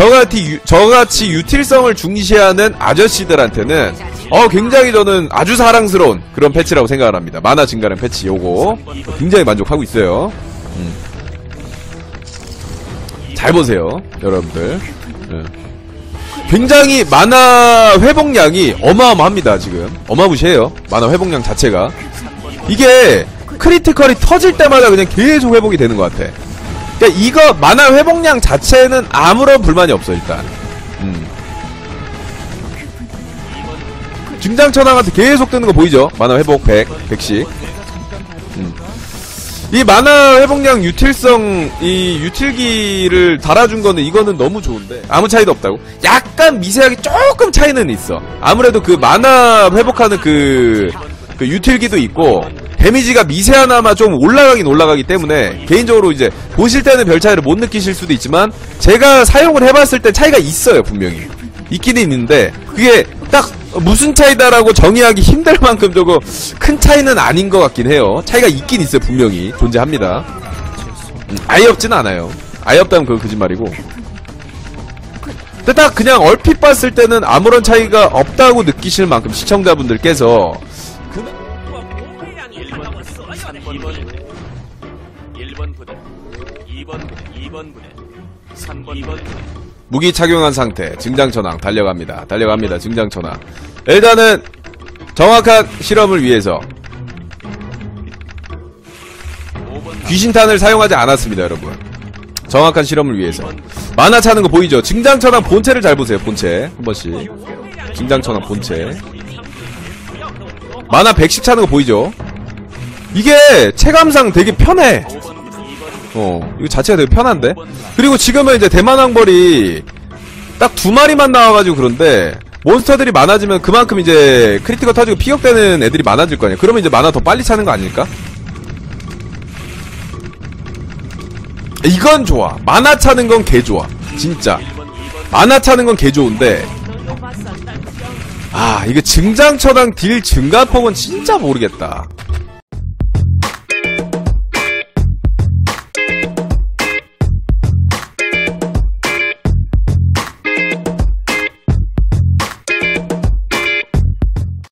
저같이, 유- 저같이 유틸성을 중시하는 아저씨들한테는 어 굉장히 저는 아주 사랑스러운 그런 패치라고 생각을 합니다. 만화 증가량 패치 요거 굉장히 만족하고 있어요. 음. 잘 보세요, 여러분들. 예. 굉장히 만화 회복량이 어마어마합니다, 지금. 어마무시해요. 만화 회복량 자체가. 이게 크리티컬이 터질 때마다 그냥 계속 회복이 되는 것 같아. 그러니까 이거 만화 회복량 자체는 아무런 불만이 없어, 일단. 음. 증장 천왕한테 계속 뜨는 거 보이죠? 만화 회복 100, 100씩. 음. 이 만화 회복량 유틸성 이 유틸기를 달아준 거는 이거는 너무 좋은데 아무 차이도 없다고 약간 미세하게 조금 차이는 있어 아무래도 그 만화 회복하는 그, 그 유틸기도 있고 데미지가 미세하나마 좀 올라가긴 올라가기 때문에 개인적으로 이제 보실 때는 별 차이를 못 느끼실 수도 있지만 제가 사용을 해봤을 때 차이가 있어요 분명히 있기는 있는데 그게 딱 무슨 차이다라고 정의하기 힘들 만큼 저거 큰 차이는 아닌 것 같긴 해요. 차이가 있긴 있어요 분명히 존재합니다. 음, 아예 없진 않아요. 아예 없다면 그건 거짓말이고. 근데 딱 그냥 얼핏 봤을 때는 아무런 차이가 없다고 느끼실 만큼 시청자분들께서 1번 부대, 2번 부대, 2번 부대, 3번 2번 부대, 무기 착용한 상태 증장천왕 달려갑니다. 달려갑니다. 증장천왕. 일단은 정확한 실험을 위해서 5번 귀신탄을 사용하지 않았습니다, 여러분. 정확한 실험을 위해서. 만화 차는 거 보이죠? 증장천왕 본체를 잘 보세요, 본체. 한 번씩. 증장천왕 본체. 만화 110 차는 거 보이죠? 이게 체감상 되게 편해. 5번 부대, 2번 어, 이거 자체가 되게 편한데? 그리고 지금은 이제 대만왕벌이 딱 두 마리만 나와가지고 그런데, 몬스터들이 많아지면 그만큼 이제 크리티컬 터지고 피격되는 애들이 많아질 거 아니야. 그러면 이제 만화 더 빨리 차는 거 아닐까? 이건 좋아. 만화 차는 건 개 좋아. 진짜. 1번 2번 만화 차는 건 개 좋은데, 아, 이거 증장처당 딜 증가폭은 진짜 모르겠다.